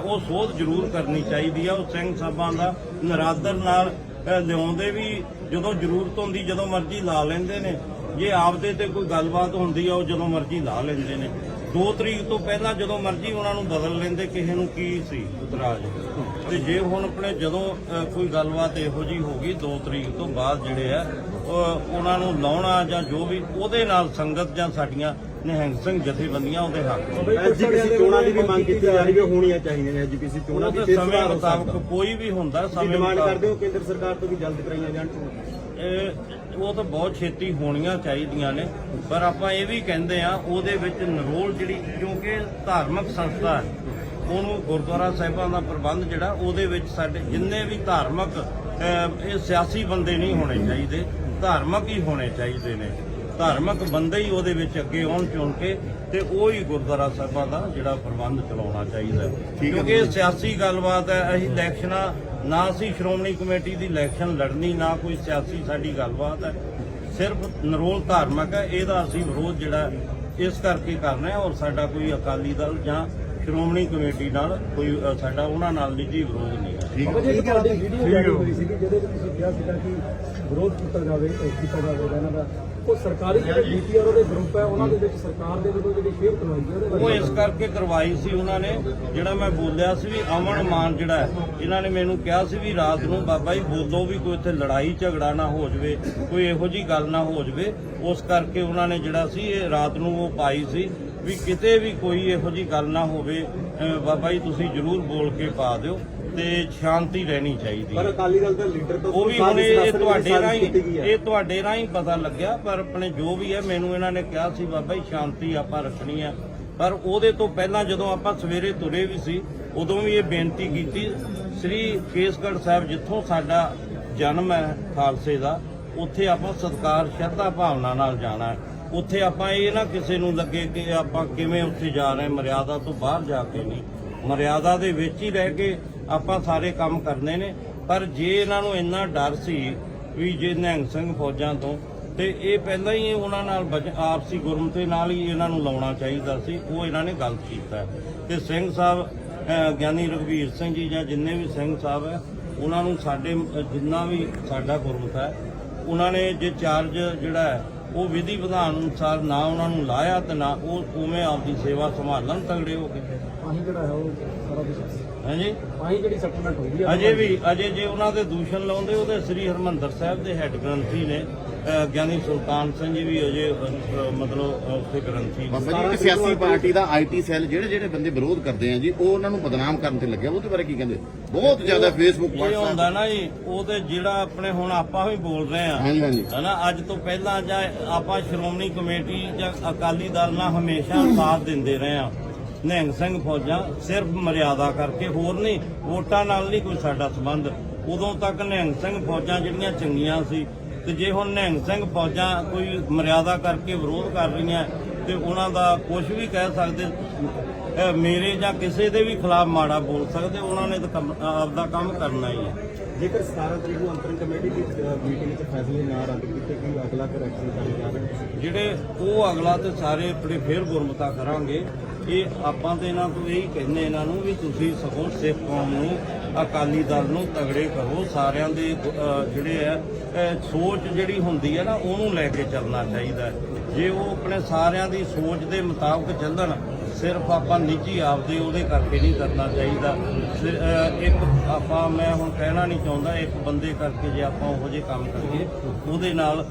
ਉਹ ਸੋਧ ਜ਼ਰੂਰ ਕਰਨੀ ਚਾਹੀਦੀ ਆ, ਉਹ ਸਿੰਘ ਸਾਹਿਬਾਂ ਦਾ। ਨਰਾਦਰ ਨਾਲ, ਅਹ, ਲਿਆਉਂਦੇ ਵੀ ਜਦੋਂ ਜ਼ਰੂਰਤ ਹੁੰਦੀ, ਜਦੋਂ ਮਰਜ਼ੀ ਲਾ ਲੈਂਦੇ ਨੇ। ਜੇ ਆਪਦੇ ਤੇ ਕੋਈ ਗੱਲਬਾਤ ਹੁੰਦੀ ਆ, ਉਹ ਜਦੋਂ ਮਰਜ਼ੀ ਲਾ ਲੈਂਦੇ ਨੇ। 2 ਤਰੀਕ ਤੋਂ ਪਹਿਲਾਂ ਜਦੋਂ ਮਰਜ਼ੀ ਉਹਨਾਂ ਨੂੰ ਬਦਲ ਲੈਂਦੇ ਕਿਸੇ ਨੂੰ ਕੀ ਸੀ? ਇਤਰਾਜ਼। ਤੇ ਜੇ ਹੁਣ ਆਪਣੇ ਜਦੋਂ ਕੋਈ ਗੱਲਬਾਤ ਇਹੋ ਜੀ ਹੋ ਗਈ 2 ਤਰੀਕ ਤੋਂ ਬਾਅਦ ਜਿਹੜੇ ਆ ਉਹ ਉਹਨਾਂ ਨੂੰ ਲਾਉਣਾ ਜਾਂ ਜੋ ਵੀ ਉਹਦੇ ਨਾਲ ਸੰਗਤ ਜਾਂ ਸਾਡੀਆਂ ਨਿਹੰਗ ਸਿੰਘ ਜਥੇਬੰਦੀਆਂ ਉਹਦੇ ਹੱਕ। ਐਜੀਪੀਸੀ ਚੋਣਾਂ ਦੀ ਵੀ ਮੰਗ ਕੀਤੀ ਜਾ ਰਹੀ ਹੈ। ਹੋਣੀਆਂ ਚਾਹੀਦੀਆਂ ਨੇ ਐਜੀਪੀਸੀ ਚੋਣਾਂ ਦੀ ਤਾਂ ਫਿਰ ਸਮੇਂ ਸੁਧਾਰ ਹੋ ਮੁਤਾਬਕ ਸਕਦਾ ਕੋਈ ਵੀ ਹੁੰਦਾ ਤੁਸੀਂ ਸਮੇਂ ਡਿਮਾਂਡ ਮੁਤਾਬਕ। ਕਰਦੇ ਹੋ ਕੇਂਦਰ ਸਰਕਾਰ ਤੋਂ ਵੀ ਜਲਦ ਕਰਾਈਆਂ ਜਾਣ? ਚੋਣਾਂ ਇਹ ਉਹ ਤਾਂ ਬਹੁਤ ਛੇਤੀ ਹੋਣੀਆਂ ਚਾਹੀਦੀਆਂ ਨੇ ਪਰ ਆਪਾਂ ਇਹ ਵੀ ਕਹਿੰਦੇ ਆ ਉਹਦੇ ਵਿੱਚ ਨਰੋਲ ਜਿਹੜੀ ਕਿਉਂਕਿ ਧਾਰਮਿਕ ਸੰਸਥਾ ਹੈ ਉਹਨੂੰ ਗੁਰਦੁਆਰਾ ਸਾਹਿਬਾਂ ਦਾ ਪ੍ਰਬੰਧ ਜਿਹੜਾ ਉਹਦੇ ਵਿੱਚ ਸਾਡੇ ਜਿੰਨੇ ਵੀ ਧਾਰਮਿਕ ਇਹ ਸਿਆਸੀ ਬੰਦੇ ਨਹੀਂ ਹੋਣੇ ਚਾਹੀਦੇ ਧਾਰਮਿਕ ਹੀ ਹੋਣੇ ਚਾਹੀਦੇ ਨੇ ਧਾਰਮਿਕ ਬੰਦੇ ਹੀ ਉਹਦੇ ਵਿੱਚ ਅੱਗੇ ਆਉਣ ਚੁਣ ਕੇ ਤੇ ਉਹ ਹੀ ਗੁਰਦੁਆਰਾ ਸਾਹਿਬਾਂ ਦਾ ਜਿਹੜਾ ਪ੍ਰਬੰਧ ਚਲਾਉਣਾ ਚਾਹੀਦਾ। ਕਿਉਂਕਿ ਇਹ ਸਿਆਸੀ ਗੱਲਬਾਤ ਹੈ ਅਸੀਂ ਇਲੈਕਸ਼ਨਾਂ ਨਾ ਅਸੀਂ ਸ਼੍ਰੋਮਣੀ ਕਮੇਟੀ ਦੀ ਇਲੈਕਸ਼ਨ ਲੜਨੀ ਨਾ ਕੋਈ ਸਿਆਸੀ ਸਾਡੀ ਗੱਲਬਾਤ ਹੈ। ਸਿਰਫ ਨਰੋਲ ਧਾਰਮਿਕ ਹੈ ਇਹਦਾ ਅਸੀਂ ਵਿਰੋਧ ਜਿਹੜਾ ਇਸ ਕਰਕੇ ਕਰਨਾ ਹੈ ਔਰ ਸਾਡਾ ਕੋਈ ਅਕਾਲੀ ਦਲ ਜਾਂ ਸ਼੍ਰੋਮਣੀ ਕਮੇਟੀ ਨਾਲ ਕੋਈ ਸਾਡਾ ਉਹਨਾਂ ਨਾਲ ਨਿੱਜੀ ਵਿਰੋਧ ਨਹੀਂ ਹੈ। ਬਾਬਾ ਜੀ ਇੱਕ ਤੁਹਾਡੀ ਵੀਡੀਓ ਜਾਰੀ ਹੋਈ ਸੀ ਜਿਹਦੇ ਵਿੱਚ ਤੁਸੀਂ ਕਿਹਾ ਸੀਗਾ ਕਿ ਵਿਰੋਧ ਕੀਤਾ ਜਾਵੇ ਕੀਤਾ ਜਾਵੇਗਾ ਇਹਨਾਂ ਦਾ ਉਹ ਸਰਕਾਰੀ ਜਿਹੜੇ ਡੀਪੀਆਰ ਉਹਦੇ ਗਰੁੱਪ ਹੈ ਉਹਨਾਂ ਦੇ ਵਿੱਚ ਸਰਕਾਰ ਦੇ ਵੱਲੋਂ ਜਿਹੜੀ ਸ਼ੇਅਰ ਕਰਵਾਈ ਉਹਦੇ ਉਹ ਇਸ ਕਰਕੇ ਕਰਵਾਈ ਸੀ ਉਹਨਾਂ ਨੇ ਜਿਹੜਾ ਮੈਂ ਬੋਲਿਆ ਸੀ ਵੀ ਅਮਨ ਮਾਨ ਜਿਹੜਾ ਹੈ, ਇਹਨਾਂ ਨੇ ਮੈਨੂੰ ਕਿਹਾ ਸੀ ਵੀ ਰਾਤ ਨੂੰ ਬਾਬਾ ਜੀ ਬੋਲੋ ਵੀ ਕੋਈ ਇੱਥੇ ਲੜਾਈ ਝਗੜਾ ਨਾ ਹੋ ਜਾਵੇ ਕੋਈ ਇਹੋ ਜੀ ਗੱਲ ਨਾ ਹੋ ਜਾਵੇ। ਉਸ ਕਰਕੇ ਉਹਨਾਂ ਨੇ ਜਿਹੜਾ ਸੀ ਇਹ ਰਾਤ ਨੂੰ ਉਹ ਪਾਈ ਸੀ ਵੀ ਕਿਤੇ ਵੀ ਕੋਈ ਇਹੋ ਜੀ ਗੱਲ ਨਾ ਹੋਵੇ ਅਹ ਬਾਬਾ ਜੀ ਤੁਸੀਂ ਜ਼ਰੂਰ ਬੋਲ ਕੇ ਪਾ ਦਿਓ। ਤੇ ਸ਼ਾਂਤੀ ਰਹਿਣੀ ਚਾਹੀਦੀ ਪਰ ਅਕਾਲੀ ਦਲ ਦਾ ਲੀਡਰ ਤੋਂ ਉਹ ਵੀ ਹੁਣ ਇਹ ਤੁਹਾਡੇ ਰਾਹੀਂ। ਇਹ ਤੁਹਾਡੇ ਰਾਹੀਂ ਪਤਾ ਲੱਗਿਆ ਪਰ ਆਪਣੇ ਜੋ ਵੀ ਹੈ ਮੈਨੂੰ ਇਹਨਾਂ ਨੇ ਕਿਹਾ ਸੀ ਬਾਬਾ ਜੀ ਸ਼ਾਂਤੀ ਆਪਾਂ ਰੱਖਣੀ ਹੈ। ਪਰ ਉਹਦੇ ਤੋਂ ਪਹਿਲਾਂ ਜਦੋਂ ਆਪਾਂ ਸਵੇਰੇ ਤੁਰੇ ਵੀ ਸੀ ਉਦੋਂ ਵੀ ਇਹ ਬੇਨਤੀ ਕੀਤੀ ਸ੍ਰੀ ਕੇਸਗੜ੍ਹ ਸਾਹਿਬ ਜਿੱਥੋਂ ਸਾਡਾ ਜਨਮ ਹੈ ਖਾਲਸੇ ਦਾ ਉੱਥੇ ਆਪਾਂ ਸਤਕਾਰ ਸ਼ਰਧਾ ਭਾਵਨਾ ਨਾਲ ਜਾਣਾ ਹੈ। ਉੱਥੇ ਆਪਾਂ ਇਹ ਨਾ ਕਿਸੇ ਨੂੰ ਲੱਗੇ ਕਿ ਆਪਾਂ ਕਿਵੇਂ ਉੱਥੇ ਜਾ ਰਹੇ ਮਰਿਆਦਾ ਤੋਂ ਬਾਹਰ ਜਾ ਕੇ ਨਹੀਂ। ਮਰਿਆਦਾ ਦੇ ਵਿੱਚ ਹੀ ਰਹਿ ਕੇ ਆਪਾਂ ਸਾਰੇ ਕੰਮ ਕਰਨੇ ਨੇ, ਪਰ ਜੇ ਇਹਨਾਂ ਨੂੰ ਇੰਨਾ ਡਰ ਸੀ ਵੀ ਜੇ ਨਿਹੰਗ ਸਿੰਘ ਫੌਜਾਂ ਤੋਂ, ਤੇ ਇਹ ਪਹਿਲਾਂ ਹੀ ਉਹਨਾਂ ਨਾਲ ਬਚ- ਆਪਸੀ ਗੁਰਮਤੇ ਨਾਲ ਹੀ ਇਹਨਾਂ ਨੂੰ ਲਾਉਣਾ ਚਾਹੀਦਾ ਸੀ, ਉਹ ਇਹਨਾਂ ਨੇ ਗਲਤ ਕੀਤਾ। ਤੇ ਸਿੰਘ ਸਾਹਿਬ ਗਿਆਨੀ ਰਘਵੀਰ ਸਿੰਘ ਜੀ ਜਾਂ ਜਿੰਨੇ ਵੀ ਸਿੰਘ ਸਾਹਿਬ ਹੈ, ਉਹਨਾਂ ਨੂੰ ਸਾਡੇ ਜਿੰਨਾ ਵੀ ਸਾਡਾ ਗੁਰਮਤ ਹੈ, ਉਹਨਾਂ ਨੇ ਜੇ ਚਾਰਜ ਜਿਹੜਾ ਹੈ, ਉਹ ਵਿਧੀ ਵਿਧਾਨ ਅਨੁਸਾਰ ਨਾ ਉਹਨਾਂ ਨੂੰ ਲਾਇਆ ਤੇ ਨਾ ਉਹ ਉਵੇਂ ਆਪਦੀ ਸੇਵਾ ਸੰਭਾਲਣ ਤਗੜੇ ਹੋ ਕੇ। ਅਸੀਂ ਜਿਹੜਾ ਹੈ ਉਹ ਸਾਰਾ ਕੁਝ ਹਾਂਜੀ। ਪਾਈ ਜਿਹੜੀ ਸੈਟਲਮੈਂਟ ਹੋਈ ਹੈ ਅਜੇ ਵੀ ਅਜੇ ਜੇ ਉਹਨਾਂ ਦੇ ਦੂਸ਼ਣ ਲਾਉਂਦੇ ਉਹਦੇ ਸ੍ਰੀ ਹਰਮੰਦਰ ਸਾਹਿਬ ਦੇ ਹੈੱਡ ਗ੍ਰੰਥੀ ਨੇ ਗਿਆਨੀ ਸੁਲਤਾਨ ਸਿੰਘ ਜੀ ਵੀ ਅਜੇ ਮਤਲਬ ਉੱਥੇ ਗ੍ਰੰਥੀ ਬਾਬਾ ਜੀ ਇੱਕ ਸਿਆਸੀ ਪਾਰਟੀ ਦਾ ਆਈਟੀ ਸੈੱਲ ਜਿਹੜੇ ਜਿਹੜੇ ਬੰਦੇ ਵਿਰੋਧ ਕਰਦੇ ਆ ਜੀ ਉਹ ਉਹਨਾਂ ਨੂੰ ਬਦਨਾਮ ਕਰਨ ਤੇ ਲੱਗਿਆ ਉਹਦੇ ਬਾਰੇ ਕੀ ਕਹਿੰਦੇ? ਬਹੁਤ ਜ਼ਿਆਦਾ ਫੇਸਬੁੱਕ ਇਹ ਹੁੰਦਾ WhatsApp ਨਾ ਜੀ ਉਹ ਤੇ ਜਿਹੜਾ ਆਪਣੇ ਹੁਣ ਆਪਾਂ ਵੀ ਬੋਲ ਰਹੇ ਆ। ਹਾਂਜੀ ਹਾਂਜੀ। ਹਨਾ ਅੱਜ ਤੋਂ ਪਹਿਲਾਂ ਜਾਂ ਆਪਾਂ ਸ਼੍ਰੋਮਣੀ ਕਮੇਟੀ ਜਾਂ ਅਕਾਲੀ ਦਲ ਨਾਲ ਹਮੇਸ਼ਾ ਸਾਥ ਦਿੰਦੇ ਰਹੇ ਆ। ਨਿਹੰਗ ਸਿੰਘ ਫੌਜਾਂ ਸਿਰਫ ਮਰਿਆਦਾ ਕਰਕੇ ਹੋਰ ਨਹੀਂ ਵੋਟਾਂ ਨਾਲ ਨਹੀਂ ਕੋਈ ਸਾਡਾ ਸੰਬੰਧ। ਉਦੋਂ ਤੱਕ ਨਿਹੰਗ ਸਿੰਘ ਫੌਜਾਂ ਜਿਹੜੀਆਂ ਚੰਗੀਆਂ ਸੀ ਤੇ ਜੇ ਹੁਣ ਨਿਹੰਗ ਸਿੰਘ ਫੌਜਾਂ ਕੋਈ ਮਰਿਆਦਾ ਕਰਕੇ ਵਿਰੋਧ ਕਰ ਰਹੀਆਂ ਤੇ ਉਹਨਾਂ ਦਾ ਕੁਝ ਵੀ ਕਹਿ ਸਕਦੇ ਮੇਰੇ ਜਾਂ ਕਿਸੇ ਦੇ ਵੀ ਖਿਲਾਫ ਮਾੜਾ ਬੋਲ ਸਕਦੇ ਉਹਨਾਂ ਨੇ ਤਾਂ ਆਪਦਾ ਕੰਮ ਕਰਨਾ ਹੀ ਹੈ। ਜੇਕਰ 17 ਤਰੀਕ ਨੂੰ ਅੰਤਰਿਮ ਕਮੇਟੀ ਦੀ ਮੀਟਿੰਗ ਵਿੱਚ ਫੈਸਲੇ ਨਾ ਰੱਦ ਕੀਤੇ ਕਿ ਅਗਲਾ ਕਰੈਕਸ਼ਨ ਕਰਨ ਜਾ ਰਹੇ ਨੇ ਜਿਹੜੇ ਉਹ ਅਗਲਾ ਤੇ ਸਾਰੇ ਆਪਣੇ ਫੇਰ ਗੁਰਮਤਾ ਕਰਾਂਗੇ ਇਹ ਆਪਾਂ ਤੇ ਇਹਨਾਂ ਤੋਂ ਇਹੀ ਕਹਿੰਦੇ ਇਹਨਾਂ ਨੂੰ ਵੀ ਤੁਸੀਂ ਸਗੋਂ ਸਿੱਖ ਕੌਮ ਨੂੰ, ਅਕਾਲੀ ਦਲ ਨੂੰ ਤਗੜੇ ਕਰੋ, ਸਾਰਿਆਂ ਦੇ ਜਿਹੜੇ ਆ ਸੋਚ ਜਿਹੜੀ ਹੁੰਦੀ ਹੈ ਨਾ, ਉਹਨੂੰ ਲੈ ਕੇ ਚੱਲਣਾ ਚਾਹੀਦਾ ਜੇ ਉਹ ਆਪਣੇ ਸਾਰਿਆਂ ਦੀ ਸੋਚ ਦੇ ਮੁਤਾਬਕ ਚੱਲਣ, ਸਿਰਫ ਆਪਾਂ ਨਿੱਜੀ ਆਪਦੇ ਉਹਦੇ ਕਰਕੇ ਨਹੀਂ ਕਰਨਾ ਚਾਹੀਦਾ। ਸਿ- ਇੱਕ ਆਪਾਂ, ਮੈਂ ਹੁਣ ਕਹਿਣਾ ਨਹੀਂ ਚਾਹੁੰਦਾ, ਇੱਕ ਬੰਦੇ ਕਰਕੇ ਜੇ ਆਪਾਂ ਉਹੋ ਜਿਹੇ ਕੰਮ ਕਰੀਏ, ਉਹਦੇ ਨਾਲ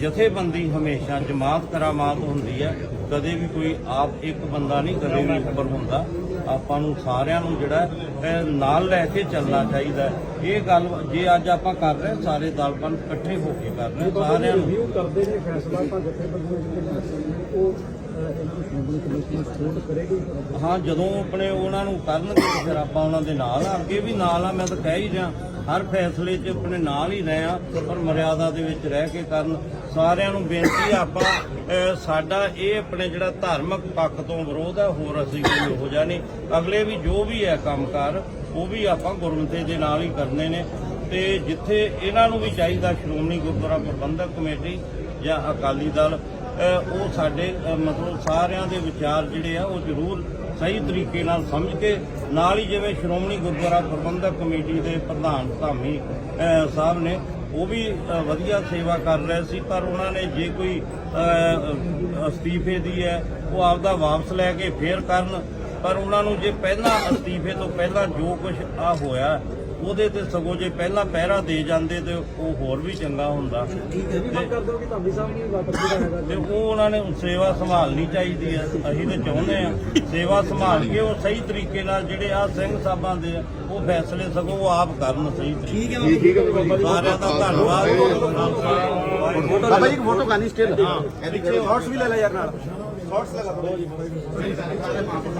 ਜਥੇਬੰਦੀ ਹਮੇਸ਼ਾ ਜਮਾਤ ਕਰਾਮਾਤ ਹੁੰਦੀ ਹੈ। ਕਦੇ ਵੀ ਕੋਈ ਆਪ ਇੱਕ ਬੰਦਾ ਨਹੀਂ ਕਦੇ ਵੀ ਉੱਪਰ ਹੁੰਦਾ। ਆਪਾਂ ਨੂੰ ਸਾਰਿਆਂ ਨੂੰ ਜਿਹੜਾ ਨਾਲ ਲੈ ਕੇ ਚੱਲਣਾ ਚਾਹੀਦਾ ਹੈ। ਇਹ ਗੱਲ ਜੇ ਅੱਜ ਆਪਾਂ ਕਰ ਰਹੇ ਸਾਰੇ ਦਲਪਨ ਇਕੱਠੇ ਹੋ ਕੇ ਕਰ ਰਹੇ ਸਾਰਿਆਂ ਨੂੰ। ਰਿਵਿਊ ਕਰਦੇ ਨੇ ਫੈਸਲਾ ਤਾਂ ਜਥੇਬੰਦੀਆਂ ਉਹ ਹਾਂ ਜਦੋਂ ਆਪਣੇ ਉਹਨਾਂ ਨੂੰ ਕਰਨਗੇ ਫਿਰ ਆਪਾਂ ਉਹਨਾਂ ਦੇ ਨਾਲ ਆ ਅੱਗੇ ਵੀ ਨਾਲ ਆ ਮੈਂ ਤਾਂ ਕਹਿ ਹੀ ਰਿਹਾ। ਹਰ ਫੈਸਲੇ 'ਚ ਆਪਣੇ ਨਾਲ ਹੀ ਰਹੇ ਆ ਪਰ ਮਰਿਆਦਾ ਦੇ ਵਿੱਚ ਰਹਿ ਕੇ ਕਰਨ। ਸਾਰਿਆਂ ਨੂੰ ਬੇਨਤੀ ਆ ਆਪਾਂ ਸਾਡਾ ਇਹ ਆਪਣੇ ਜਿਹੜਾ ਧਾਰਮਿਕ ਪੱਖ ਤੋਂ ਵਿਰੋਧ ਹੈ, ਹੋਰ ਅਸੀਂ ਕੋਈ ਹੋ ਜਾਣੀ ਅਗਲੇ ਵੀ ਜੋ ਵੀ ਹੈ ਕੰਮਕਾਰ, ਉਹ ਵੀ ਆਪਾਂ ਗੁਰਮਤੇ ਦੇ ਨਾਲ ਹੀ ਕਰਨੇ ਨੇ। ਤੇ ਜਿੱਥੇ ਇਹਨਾਂ ਨੂੰ ਵੀ ਚਾਹੀਦਾ ਸ਼੍ਰੋਮਣੀ ਗੁਰਦੁਆਰਾ ਪ੍ਰਬੰਧਕ ਕਮੇਟੀ ਜਾਂ ਅਕਾਲੀ ਦਲ ਉਹ ਸਾਡੇ ਮਤਲਬ ਸਾਰਿਆਂ ਦੇ ਵਿਚਾਰ ਜਿਹੜੇ ਆ, ਉਹ ਜ਼ਰੂਰ ਸਹੀ ਤਰੀਕੇ ਨਾਲ ਸਮਝ ਕੇ, ਨਾਲ ਹੀ ਜਿਵੇਂ ਸ਼੍ਰੋਮਣੀ ਗੁਰਦੁਆਰਾ ਪ੍ਰਬੰਧਕ ਕਮੇਟੀ ਦੇ ਪ੍ਰਧਾਨ ਧਾਮੀ ਸਾਹਿਬ ਨੇ, ਉਹ ਵੀ ਵਧੀਆ ਸੇਵਾ ਕਰ ਰਹੇ ਸੀ, ਪਰ ਉਹਨਾਂ ਨੇ ਜੇ ਕੋਈ ਅਸਤੀਫੇ ਦੀ ਹੈ, ਉਹ ਆਪਦਾ ਵਾਪਸ ਲੈ ਕੇ ਫੇਰ ਕਰਨ ਪਰ ਉਹਨਾਂ ਨੂੰ ਜੇ ਪਹਿਲਾਂ ਅਸਤੀਫੇ ਤੋਂ ਪਹਿਲਾਂ ਜੋ ਕੁਝ ਆ ਹੋਇਆ ਉਹਦੇ ਤੇ ਸਗੋਂ ਜੇ ਪਹਿਲਾਂ ਪਹਿਰਾ ਦੇ ਜਾਂਦੇ ਤੇ ਉਹ ਹੋਰ ਵੀ ਚੰਗਾ ਹੁੰਦਾ। ਹੋ ਤੇ ਉਹ ਉਹਨਾਂ ਨੇ ਸੇਵਾ ਸੰਭਾਲਣੀ ਚਾਹੀਦੀ ਹੈ ਅਸੀਂ ਤੇ ਚਾਹੁੰਦੇ ਆ ਸੇਵਾ ਸੰਭਾਲ ਕੇ ਉਹ ਸਹੀ ਤਰੀਕੇ ਨਾਲ ਜਿਹੜੇ ਆ ਸਿੰਘ ਸਾਹਿਬਾਂ ਦੇ ਆ, ਉਹ ਫੈਸਲੇ ਸਗੋਂ ਉਹ ਆਪ ਕਰਨ ਸਹੀ ਤਰੀਕੇ ਠੀਕ ਠੀਕ ਹੈ ਬਾਬਾ ਜੀ। ਸਾਰਿਆਂ ਦਾ ਧੰਨਵਾਦ। ਬਾਬਾ ਜੀ ਇੱਕ ਫੋਟੋ ਕਰਨੀ ਸਟਿਲ ਸ਼ਾਰਟਸ ਵੀ ਲੈ ਲੈ ਯਾਰ ਨਾਲ। ਸ਼ਾਰਟਸ ਲਗਾ ਦੋ ਜੀ। ਸਾਰੇ ਮਾਪੇ